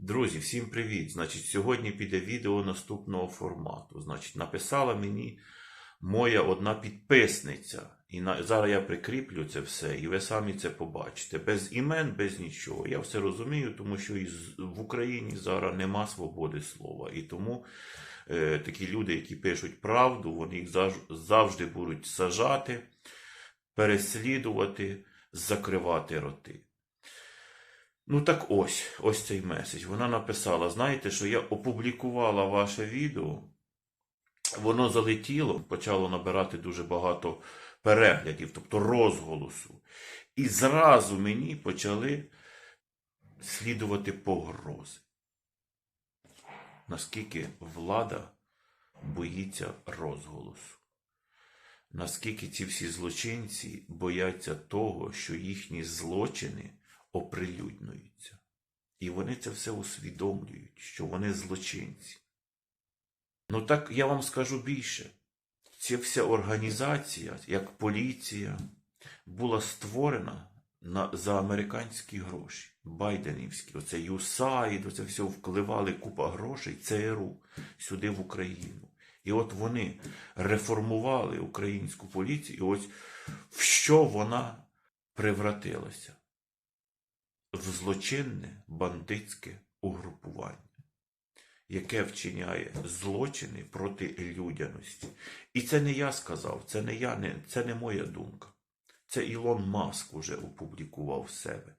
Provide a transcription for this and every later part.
Друзі, всім привіт! Значить, сьогодні піде відео наступного формату. Значить, написала мені моя одна підписниця. І на... зараз я прикріплю це все, і ви самі це побачите. Без імен, без нічого. Я все розумію, тому що і в Україні зараз нема свободи слова. І тому е, такі люди, які пишуть правду, вони їх завжди будуть сажати, переслідувати, закривати роти. Ну так ось, ось цей меседж. Вона написала: знаєте, що я опублікувала ваше відео, воно залетіло, почало набирати дуже багато переглядів, тобто розголосу. І зразу мені почали слідувати погрози. Наскільки влада боїться розголосу. Наскільки ці всі злочинці бояться того, що їхні злочини оприлюднюються. І вони це все усвідомлюють, що вони злочинці. Ну так я вам скажу більше. Ця вся організація, як поліція, була створена на, за американські гроші. Байденівські, оце USAID, оце все вкливали купа грошей, ЦРУ сюди в Україну. І от вони реформували українську поліцію, і ось в що вона превратилася? В злочинне бандитське угрупування, яке вчиняє злочини проти людяності. І це не я сказав, це не я, не, це не моя думка. Це Ілон Маск уже опублікував себе.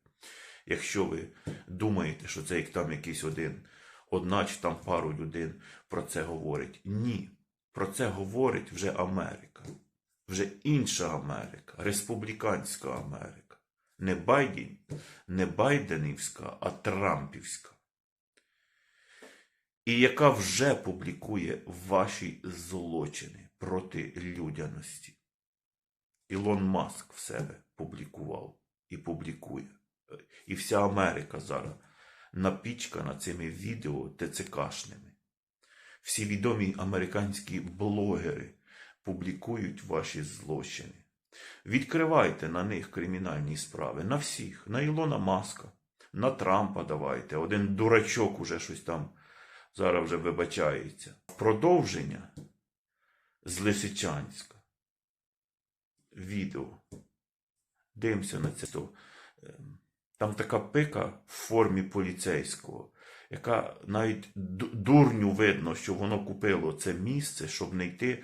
Якщо ви думаєте, що це як там якийсь один, одна чи там пару людей про це говорить. Ні. Про це говорить вже Америка. Вже інша Америка, республіканська Америка. Не Байден, не Байденівська, а Трампівська. І яка вже публікує ваші злочини проти людяності. Ілон Маск в себе публікував і публікує. І вся Америка зараз напічкана цими відео ТЦКшними. Всі відомі американські блогери публікують ваші злочини. Відкривайте на них кримінальні справи. На всіх. На Ілона Маска, на Трампа давайте. Один дурачок уже щось там зараз вже вибачається. Продовження з Лисичанська. Відео. Дивимося на це. Там така пика в формі поліцейського, яка навіть дурню видно, що воно купило це місце, щоб не йти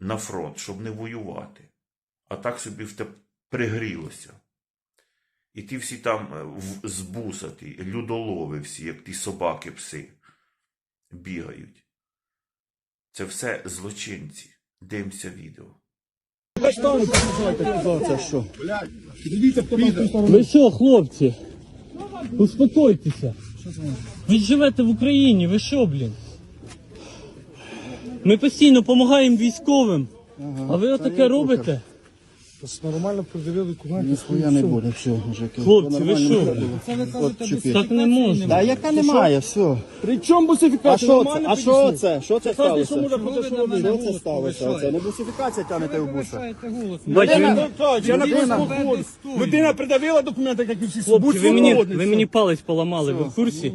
на фронт, щоб не воювати а так собі в те пригрілося. І ті всі там е, збусаті, людолови всі, як ті собаки пси, бігають. Це все злочинці. Дивимося відео. Ви що, хлопці? Успокойтеся. Ви живете в Україні, ви що, блін? Ми постійно допомагаємо військовим. А ви отаке робите? Нормально пред'явив документи. Ніхуя не буде, все, мужики. Хлопці, ви що? От чупі. Так не можна. Та яка немає, все. При чому бусифікація? А що це? А що це? Що це Кажете, що сталося? може бути, що робити? Що це сталося? Це не бусифікація тягнете в буса. Ви, Ну, так, Я на Людина. просто Людина придавила документи, як і всі. хлопці, ви мені, ви мені палець поламали, ви в курсі?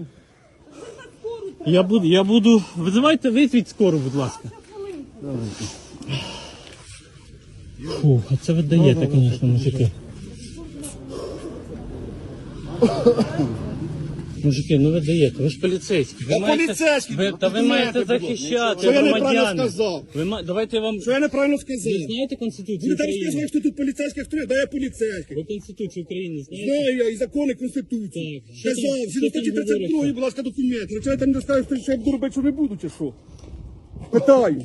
Я буду, я буду. Визивайте, визвіть скору, будь ласка. Фу, а це ви даєте, звісно, мужики. Мужики, ну ви даєте, ви ж поліцейські. Ви Я поліцейський, ви, та ви документи, маєте будь ласка. захищати Що я неправильно громадян. сказав? Ви ма... Давайте я вам. Що я неправильно сказав? Ви знаєте Конституцію Ви там України? сказали, що тут поліцейських стріляє, да я поліцейський. Ви Конституцію України знаєте? Знаю я і закони Конституції. Так, що там- Казав, що зі там статті 32, говориться? будь ласка, документи. Чи я там не скажу, що я буду робити, що не буду, чи що? Питаю.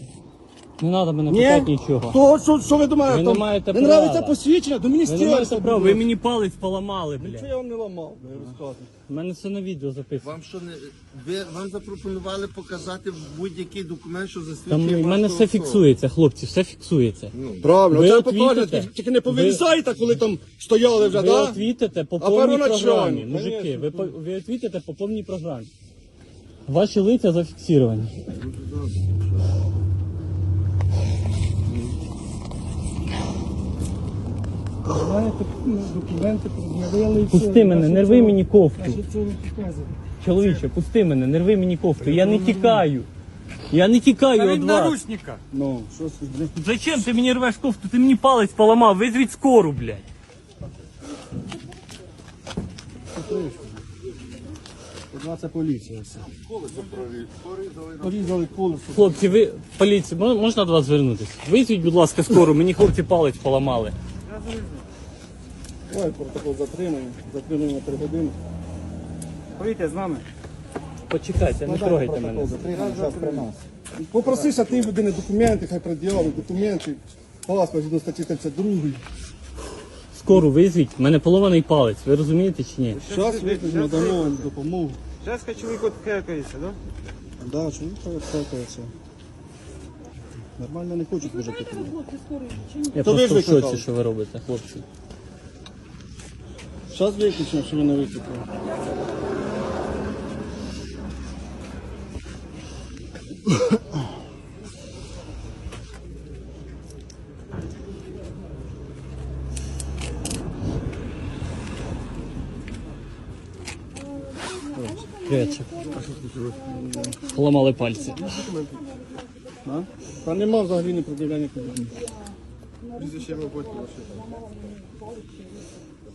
Не треба мене Ні? питати нічого. То, що, що ви думаєте? Ви не там? маєте Не права. нравиться посвідчення? Ви не міністерства. маєте права, ви мені палець поламали, Що бля. я вам не ламав, я розказую. У мене все на відео записано. Вам що не ви вам запропонували показати будь-який документ, що Там засвідчує в мене вашу все особу? фіксується, хлопці, все фіксується. Правильно, Ви це покажете. Тільки не повирізайте, коли там стояли вже, Ви да? отвітите по А повній первоначально, програмі. Мужики, ви, по- ви отвітите по повній програмі. Ваші лиця зафіксовані. Знаєте, документи пред'явили і Пусти мене, не рви мені кофту. Чоловіче, пусти мене, не рви мені кофту. Я не тікаю. Я не тікаю від вас. Ну, що це? Зачем ти мені рвеш кофту? Ти мені палець поламав, визвіть скору, блядь. Одна це поліція все. Порізали колесо. Хлопці, ви поліція, мо- можна до вас звернутися? Визвіть, будь ласка, скору, мені хлопці палець поламали. Давай протокол затримаємо. Затримаємо на 3 години. Поїдьте з нами. Почекайте, не трогайте мене. Зараз при нас. Попросися ти людини документи, хай пред'явить документи, паспорт згідно статті 32. Скору визвіть, в мене поломаний палець, ви розумієте чи ні? Зараз викликаємо, дамо вам допомогу. Зараз чоловік от хекається, да? Да, чоловік відкакується. Нормально не хочуть вже піти. Я То ви просто в шоці, що ви робите, хлопці. Зараз виключимо, що ви не викликали. Привіт. Поламали пальці. А? Та нема взагалі не пред'являння кабіни.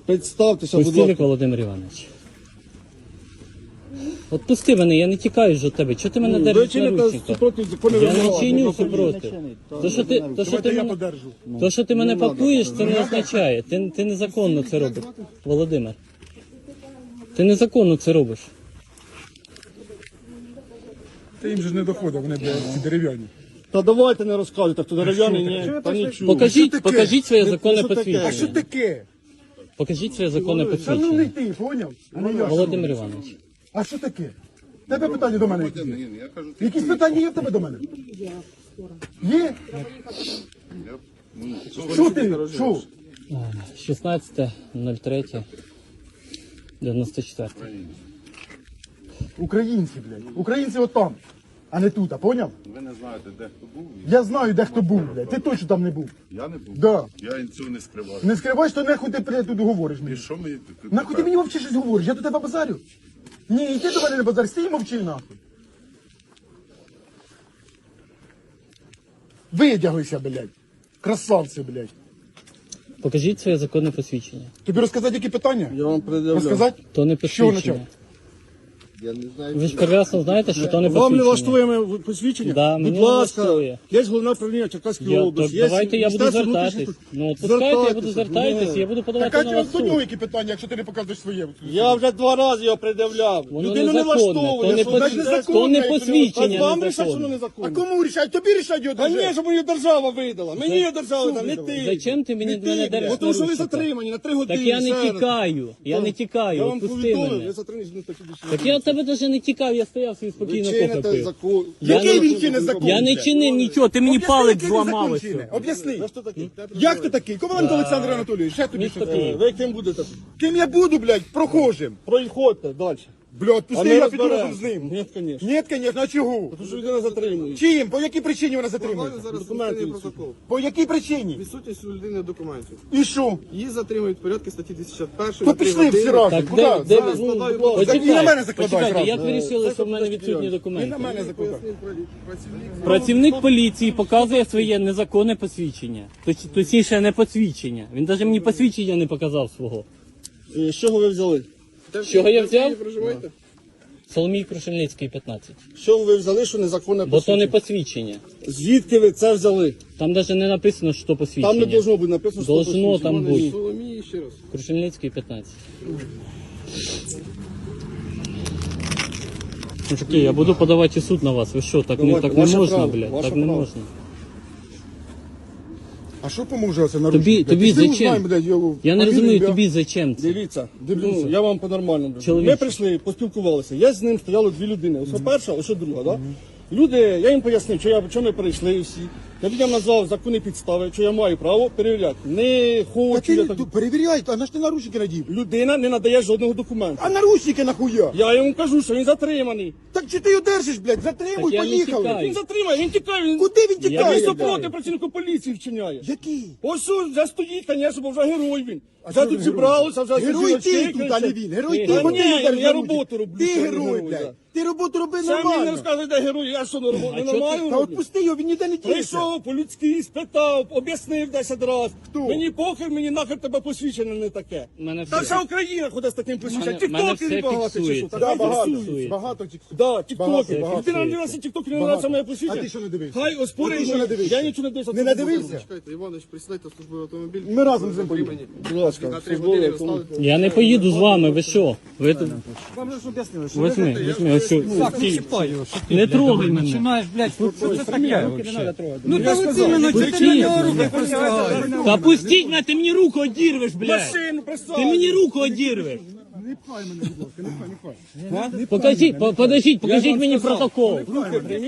Представтеся, будь Пустілик ласка. Володимир Іванович. От пусти мене, я не тікаю ж від тебе. Чого ти мене Ви держиш чините супроти закону Я не вимоги. чиню супроти. То, що ти, то, що ти, мене, то, що ти мене пакуєш, це не означає. Ти, ти незаконно це робиш. Володимир. Ти незаконно це робиш. Та їм же ж не доходить, вони блядь, ці дерев'яні. Та давайте не розказуйте, хто дерев'яний, ні, та нічого. Покажіть, покажіть своє законне таке? А що посвідчення. таке? Покажіть своє законне Шановний посвідчення. ти, поняв? А не я. Володимир Іванович. А що таке? Тебе питання до мене якісь є? Якісь питання є в тебе до мене? Є? Що ти? Що? 16.03. 94. Українці, блядь. Українці отам, а не тут, а поняв? Ви не знаєте, де хто був? Я знаю, де хто був, блядь. Ти точно там не був. Я не був. Да. Я цього не скриваю. Не скривай, що нахуй ти блядь, тут говориш мені. І що мені тут? Нахуй ти мені мовчи щось говориш, я до тебе базарю. Ні, йди до мене не базар, стій і мовчи нахуй. Видягуйся, блядь. Красавці, блядь. Покажіть своє законне посвідчення. Тобі розказати, які питання? Я вам пред'являю. Розказати? То не Що посвідчення. почати? Я не знаю. Ви ж прекрасно знаєте, що то не Вам не посвідчення. влаштує посвідчення? Да, Будь ласка, влаштує. є головне управління Черкаської Я, області. є давайте я буду Міністерство звертатись. внутрішніх Ну, пускайте, я буду звертатись, я буду Так, подавати а на до вас нього суд. які питання, якщо ти не показуєш своє? Я вже два рази його пред'являв. Воно Людину не незаконне, влаштовує. то не, що пос- то не якщо посвідчення А вам рішать, що незаконне. А кому рішать? Тобі рішать його держава. ні, щоб мені держава видала. Мені її держава видала, не ти. Зачем ти мені Не ти, мене блядь. держиш Бо Тому що ви наручника? затримані на три години. Так я не тікаю, я не Я тікаю, вам відпусти повідомив, мене. ви затримані статті 200. Так я тебе навіть не тікав, я стояв собі спокійно Ви чините кофе пив. закон. Я Який не- він чинить закон? Я не чинив нічого, ти мені палець зламав. ось. Об'ясни. Як ти такий? Коваленко Олександр Анатолійович, ще тобі щось. Ви ким будете? Ким я буду, блядь, прохожим? Проїходьте далі. Блядь, А пусти, ми я піду разом з ним. Ні, звісно. Ні, звісно, а чого? Тому що людина затримує. Чим? По якій причині вона затримується? Зараз Документи відсутній відсутні. протокол. По якій причині? Відсутність у людини документів. І що? Її затримують в порядку статті 261. То пішли всі разом. Так, Куди? де, де, Зараз ну, складаю ну, протокол. І на мене почекайте, закладай почекайте, зразу. як ви вирішили, що в мене відсутні І на документи? мене закладай. Працівник Працівник поліції показує своє незаконне посвідчення. Точ- Точніше, не посвідчення. Він навіть мені посвідчення не показав свого. З чого ви взяли? Де Чого я взяв? Проживаєте? Соломій Крушельницький, 15. З чого ви взяли, що незаконне Бо то не посвідчення? посвідчення. Звідки ви це взяли? Там навіть не написано, що посвідчення. Там не должно бути написано, що Должно посвідчення. там бути. Соломії ще раз. Крушельницький 15. Мужики, я буду подавати суд на вас. Ви що, так не, Давайте, так не ваше можна, право, блядь, ваше так не право. можна. А що поможе оце наручник? Тобі, блядь? тобі Пішли зачем? узнаємо, блядь, його Я не розумію, ім'я. тобі зачем це? Дивіться, ну, я вам по-нормальному. Чоловіче. Ми прийшли, поспілкувалися. Я з ним стояло дві людини. Ось перша, ось друга. Да? Люди, я їм пояснив, що я чому ми прийшли всі. Я людям назвав законні підстави, що я маю право перевіряти. Не Та хочу. ти так... перевіряй, а на ж ти наручники надів? Людина не надає жодного документу. А наручники нахуя? Я йому кажу, що він затриманий. Так чи ти його держиш, блядь? Затримуй, Так я не поїхали. тікаю. Він затримає, він тікає. Він... Куди він тікає? Він супроти працівнику поліції вчиняє. Який? Ось вже стоїть, звісно, бо вже герой він. А Вже тут ви зібралося, вже Герой жіночки ти тут, а не він. Герой Ти бо герой. ти Ні, людей я герой. роботу роблю, Ти що я герой, герой, блядь. Ти роботу роби Це мені не нормально. розказує, де герой, я що не роблю, не чого ти- нормально Та роблю? отпусти його, він ніде не тіється. Прийшов по-людськи, спитав, об'яснив 10 разів. Хто? Мені похер, мені нахер тебе посвідчення не таке. Мене Та все- вся Україна ходить з таким посвідченням. Мене- мене все багато чи що? фіксується. Та Да, багато, багато тіктокерів. Да, Багато, тіктокер. багато. Людина не дивилася тікток, не Багато. нравиться моє посвідчення. А ти що не дивився? Хай. А ти що не дивився? Я нічого не дивився. Не надивився? Чекайте, Іванович, присідайте в службовий автомобіль. Ми разом з ним поїдемо. Будь ласка, На три службовий автомобіль. Я не поїду з вами, ви що? Ви тут... Вам же ж об'яснили, що Возьми, возьми, ось що. Не трогай мене. Починаєш, блядь, що це таке? Ну та от іменно, Пустіть. ти на нього руки поставив. Та пустіть мене, ти мені руку одірвеш, блядь. Машину присадь. Ти мені руку одірвеш. Не пхай мене, будь ласка, не пхай, не пхай. Покажіть, по- подождіть, покажіть мені протокол.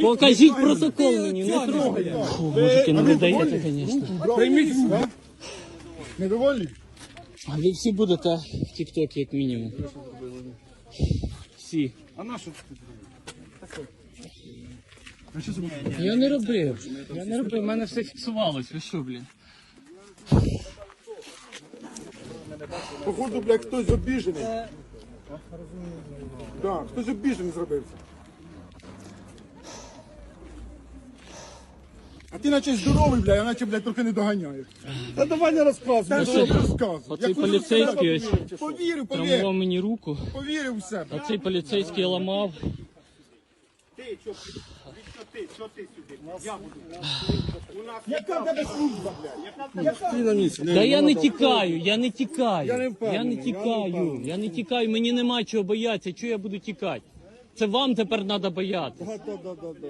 Покажіть протокол мені, не трогай. Фу, мужики, ну ви даєте, звісно. Прийміть. Недовольний? А ви всі будете в Тіктокі, як мінімум. Всі. А на що? Я не робив. Я не робив, в мене все фіксувалось. Ви що, блін? Походу, блядь, хтось обіжений. Так, хтось обіжений зробився. А ти наче здоровий, блядь, а наче, блядь, трохи не доганяєш. Та давай не розказуй. Що ти? Оцей поліцейський ось Повірив, повірив, травмував мені руку, повірив в себе. а цей поліцейський ламав. Яка в тебе служба, блядь? Та я не тікаю, я не тікаю. Я не впевнений, я не тікаю, я не тікаю, мені нема чого боятися. Чого я буду тікати? Це вам тепер треба боятися. Да, да, да, да.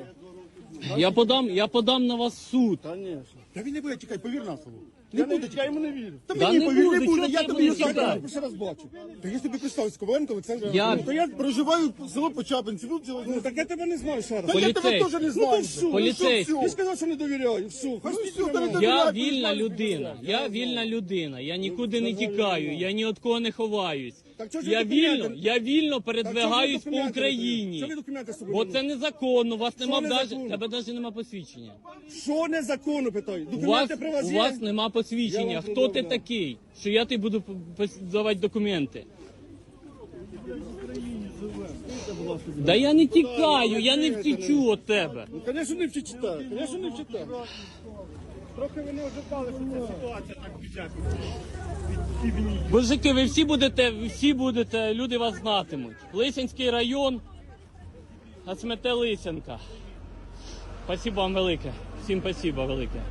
Я подам, я подам на вас в суд. Конечно. Та він не буде тікати, повір на слово. Я, не, я йому не вірю. Та Да мені не повір, буду, не буде, чого я ти тобі не знаю. Перший раз бачу. Та я тобі представився, Коваленко Олександр. Я- Анатолійович. То я проживаю в село Почапинці, ну, Ну так я тебе не знаю ще раз. Та я тебе Поліцейський. теж не Ну знаю. ну то все. Ти сказав, що не довіряю. Все, хай Ну, на не Я вільна людина. Я вільна людина. Я нікуди не тікаю. Я ні від кого не ховаюсь. Так чого ж Я документи- вільно, я вільно Так чого ж ви передвигаюсь по документи не Україні. Документи з собою? Бо це незаконно. У вас нема даже, незаконно? тебе навіть нема посвідчення. Що незаконно, питаю? У вас, Документи при вас у є? вас нема Я посвідчення. вам Хто ти такий? Що я тобі буду п- давати документи? Да я не тікаю, я не втічу від тебе. Ну, звісно, не вчитаю. Звісно, не. Трохи ви не ожидали, що ця ситуація так піде. Мужики, ви всі будете, ви всі будете, люди вас знатимуть. Лисянський район, Асмете Лисянка. Спасибо вам велике. Всім спасибо велике.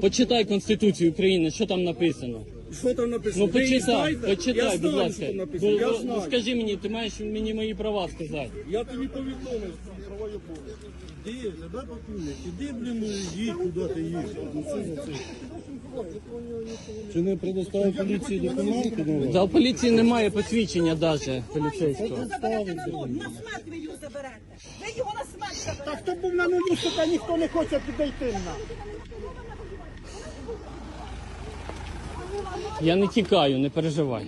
Почитай Конституцію України, що там написано. Що там написано? Ну почитай, почитай, будь ласка. Написано. Ну, ну, скажи мені, ти маєш мені мої права сказати. Я тобі повідомив і обов'язки. Іди, задай патрульник, іди, блін, їдь, куди ти їдеш. Ну, це за це. Чи не предоставив поліції документи? Ну, Та у поліції немає посвідчення навіть поліцейського. Ви заберете на нуль, на смерть ви його заберете. Ви його на смерть заберете. Так хто був на нулю, сука, ніхто не хоче підійти на. Я не тікаю, не переживай.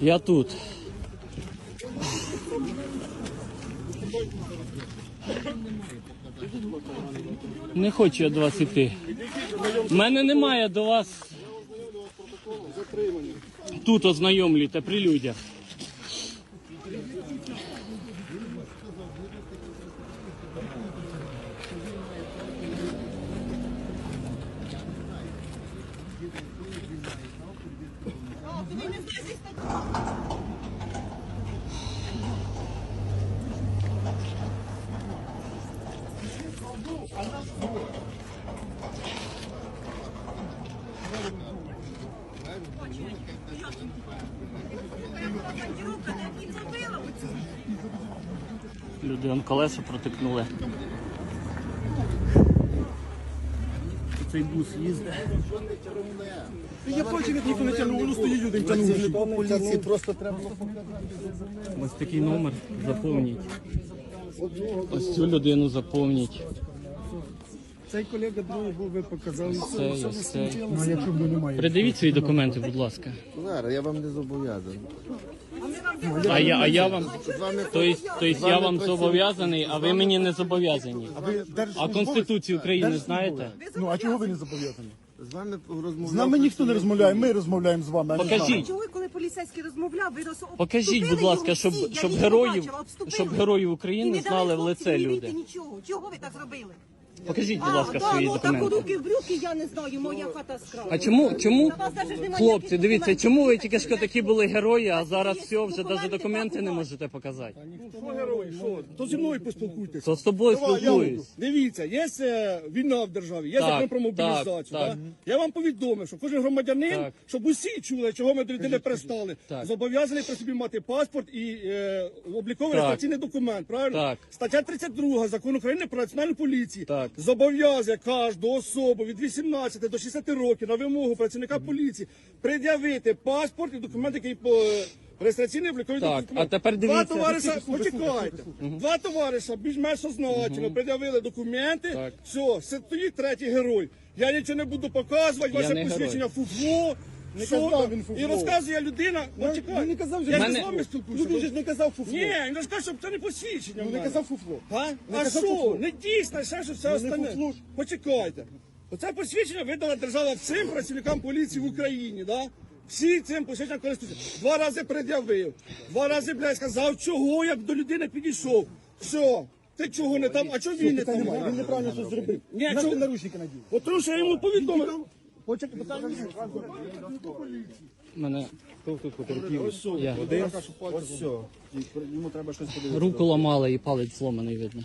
Я тут. Не хочу я до вас іти. У мене немає до вас. Тут ознайомлюйте при людях. Люди он колеса протикнули. Цей бус їздить. Я бачив, як ніхто не тягнув, воно стоїть один тягнув. Поліції просто треба. Ось такий номер заповніть. Ось цю людину заповніть. Цей колега другий був, ви показали. Це, ось цей. Ну, немає. Придивіть свої документи, будь ласка. Зараз я вам не зобов'язаний. А я, а я вам, З вами то есть, то есть я вам зобов'язаний, а ви мені не зобов'язані. А ви А держслужбовець? Конституцію України знаєте? Ну, а чого ви не зобов'язані? з вами розмовляв. З нами ніхто не розмовляє, ми розмовляємо з вами. а не з Покажіть. Чого, коли поліцейський розмовляв, ви роз... Покажіть, будь ласка, щоб, щоб героїв, бачила, щоб героїв України знали в лице люди. Нічого. Чого ви так зробили? Покажіть, будь ласка, свої ну, так руки в брюки, я не знаю, моя хата скрала. А чому, чому, хлопці, дивіться, чому ви тільки що такі були герої, а зараз все, вже документи, навіть документи не можете показати? Що герої, що? То зі мною поспілкуйтеся. То з тобою Давай, я спілкуюсь. Дивіться, є е, війна в державі, є Так, закон про мобілізацію. так, да? так. Я вам повідомив, що кожен громадянин, Так. щоб усі чули, чого ми до людини пристали, Так. зобов'язаний при собі мати паспорт і е, обліковий реєстраційний документ. Правильно? Так. Стаття 32 закону України про національну поліцію Так. Зобов'язує кожну особу від 18 до 60 років на вимогу працівника поліції пред'явити паспорт і документ, який по реєстраційний обліковий Так, документ. а тепер Два товариша, почекайте. Два товариша більш-менш означено, пред'явили документи. Так. Все, тоді третій герой. Я нічого не буду показувати, Я ваше не посвідчення фуфло. Не Що казав він фуфло. І розказує людина, Ну, почекай. він не казав, що я ж з вами спілкуюся. Ну, він же ж не казав фуфло. Ні, він розкаже, щоб це не посвідчення. Ну, в не мене. казав фуфло. А, Не а казав що? фуфло. Не дійсно, ще що все Ну, не остальне. фуфло. Почекайте. Оце посвідчення видала держава всім працівникам поліції в Україні, да? Всі цим посвідченням користуються. Два рази пред'явив. Два рази, блядь, сказав, чого, як до людини підійшов. Все. Ти чого не там, а чого він не там? немає, він неправильно щось зробив. Ні, На чого- ти наручники надів. От тому що я йому повідомив. Почекай, питання Мене Я. Ось все. Йому треба щось подивитися. руку ламали і палець зломаний видно.